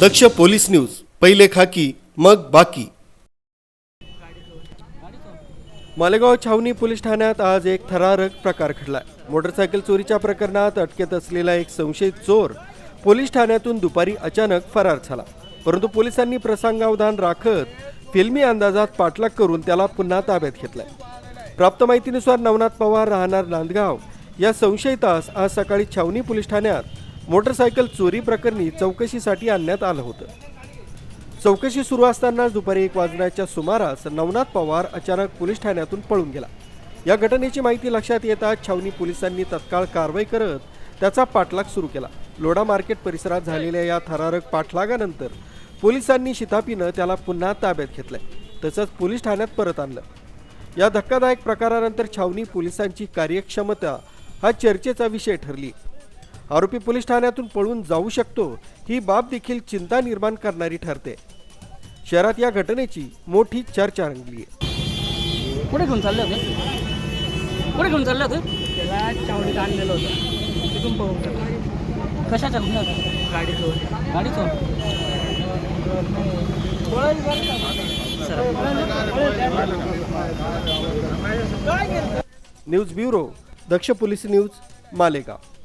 दक्ष police news पहिले खाकी मग बाकी. मालेगाव छावणी पोलीस ठाण्यात आज एक थरारक प्रकार घडला मोटरसायकल चोरीच्या प्रकरणात अटकेत असलेला एक संशयित चोर पोलीस ठाण्यातून दुपारी अचानक फरार झाला. परंतु पोलिसांनी प्रसंगावधान राखत फिल्मी अंदाजात पाठलाग करून त्याला पुन्हा ताब्यात घेतलाय. प्राप्त माहितीनुसार नवनाथ पवार राहणार नांदगाव. या संशयितास आज सकाळी छावणी पोलीस ठाण्यात मोटरसायकल चोरी प्रकरणी चौकशीसाठी आणण्यात आलं होतं. चौकशी सुरू असतानाच दुपारी एक वाजण्याच्या सुमारास नवनाथ पवार अचानक पोलीस ठाण्यातून पळून गेला. या घटनेची माहिती लक्षात येताच छावणी पोलिसांनी तत्काळ कारवाई करत त्याचा पाठलाग सुरू केला. लोढा मार्केट परिसरात झालेल्या या थरारक पाठलागानंतर पोलिसांनी शितापीनं त्याला पुन्हा ताब्यात घेतलंय. तसंच पोलीस ठाण्यात परत आणलं. या धक्कादायक प्रकारानंतर छावणी पोलिसांची कार्यक्षमता हा चर्चेचा विषय ठरली. आरोपी पोलीस ठाण्यातून पळून जाऊ शकतो ही बाब देखील चिंता निर्माण करणारी ठरते. शहरात या घटनेची मोठी चर्चा रंगली आहे. कुठे घेऊन चालले होते? कुठे घेऊन चालले होते? त्याला चावडीत आणलेलं होतं तिथून पळून कशाच्या घेऊन होते गाडीचं गाडीचं. News bureau Daksh police news Malegaon.